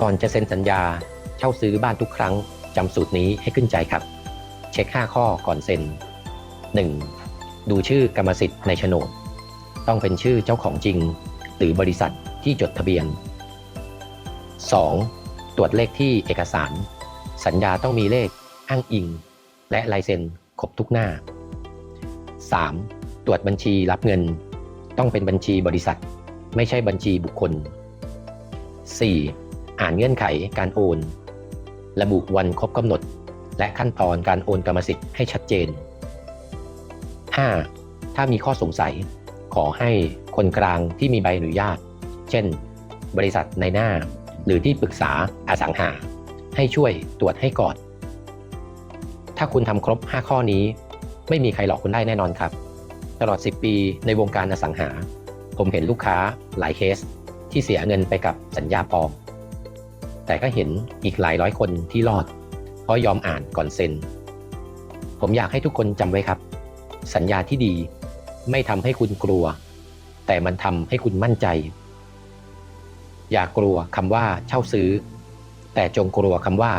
ก่อนจะเซ็นสัญญาเช่าซื้อบ้านทุกครั้งจำสูตรนี้ให้ขึ้นใจครับ เช็ค 5 ข้อก่อนเซ็น 1. ดูชื่อกรรมสิทธิ์ในโฉนด ต้องเป็นชื่อเจ้าของจริง หรือบริษัทที่จดทะเบียน 2. ตรวจเลขที่เอกสาร สัญญาต้องมีเลขอ้างอิง และลายเซ็นครบทุกหน้า 3. ตรวจบัญชีรับเงิน ต้องเป็นบัญชีบริษัท ไม่ใช่บัญชีบุคคล 4. อ่านเงื่อนไขการโอน ระบุวันครบกำหนด และขั้นตอนการโอนกรรมสิทธิ์ให้ชัดเจน 5. ถ้ามีข้อสงสัย ขอให้คนกลางที่มีใบอนุญาต เช่น บริษัทในหน้า หรือที่ปรึกษาอสังหา ให้ช่วยตรวจให้ก่อน ถ้าคุณทำครบ 5 ข้อนี้ ไม่มีใครหลอกคุณได้แน่นอนครับ ตลอด 10 ปีในวงการอสังหา ผมเห็นลูกค้าหลายเคสที่เสียเงินไปกับสัญญาปลอม แต่ก็เห็นอีกหลายร้อยคนที่รอด เพราะยอมอ่านก่อนเซ็น ผมอยากให้ทุกคนจำไว้ครับ สัญญาที่ดีไม่ทำให้คุณกลัว แต่มันทำให้คุณมั่นใจ อย่ากลัวคำว่าเช่าซื้อ แต่จงกลัวคำว่า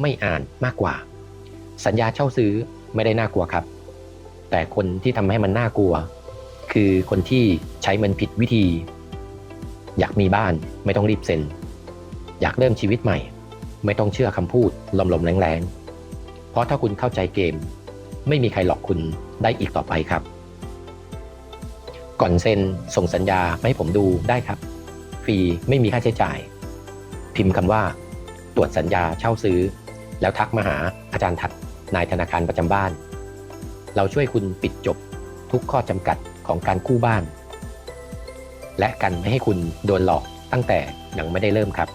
ไม่อ่านมากกว่า สัญญาเช่าซื้อไม่ได้น่ากลัวครับ แต่คนที่ทำให้มันน่ากลัว คือคนที่ใช้มันผิดวิธี อยากมีบ้านไม่ต้องรีบเซ็น อยากเริ่มชีวิตใหม่ ไม่ต้องเชื่อคำพูดลมๆแรงๆ เพราะถ้าคุณเข้าใจเกม ไม่มีใครหลอกคุณได้อีกต่อไปครับ ก่อนเซ็นส่งสัญญามาให้ผมดูได้ครับ ฟรีไม่มีค่าใช้จ่าย พิมพ์คำว่า ตรวจสัญญาเช่าซื้อ แล้วทักมาหาอาจารย์ทัดนายธนาคารประจำบ้าน เราช่วยคุณปิดจบทุกข้อจำกัดของการกู้บ้าน และกันไม่ให้คุณโดนหลอกตั้งแต่ยังไม่ได้เริ่มครับ